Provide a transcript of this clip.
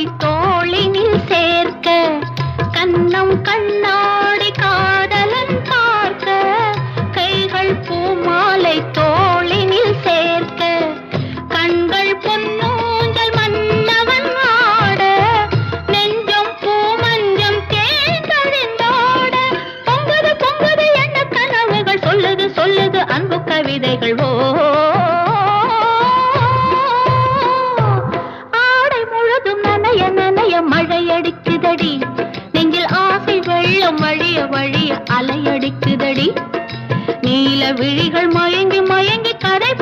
கரும்பை தோளினில் சேர்க்க கண்ணம் கண்ணாடி காதலன் பார்க்க கைகள் பூமாலை தோளினில் சேர்க்க கண்கள் பொன்னூஞ்சல் மன்னவன் ஆட நெஞ்சம் பூமஞ்சம் தேர்ந்தோட பொங்குது பொங்குது என்ன கனவுகள்? சொல்லுது சொல்லுது அன்பு கவிதைகள் முழுதும் நனைய நனைய மழை அடிக்குதடி நெஞ்சில் ஆசை வெள்ளம் வழிய வழிய அலையடிக்குதடி. நீல விழிகள் மயங்கி மயங்கி கதை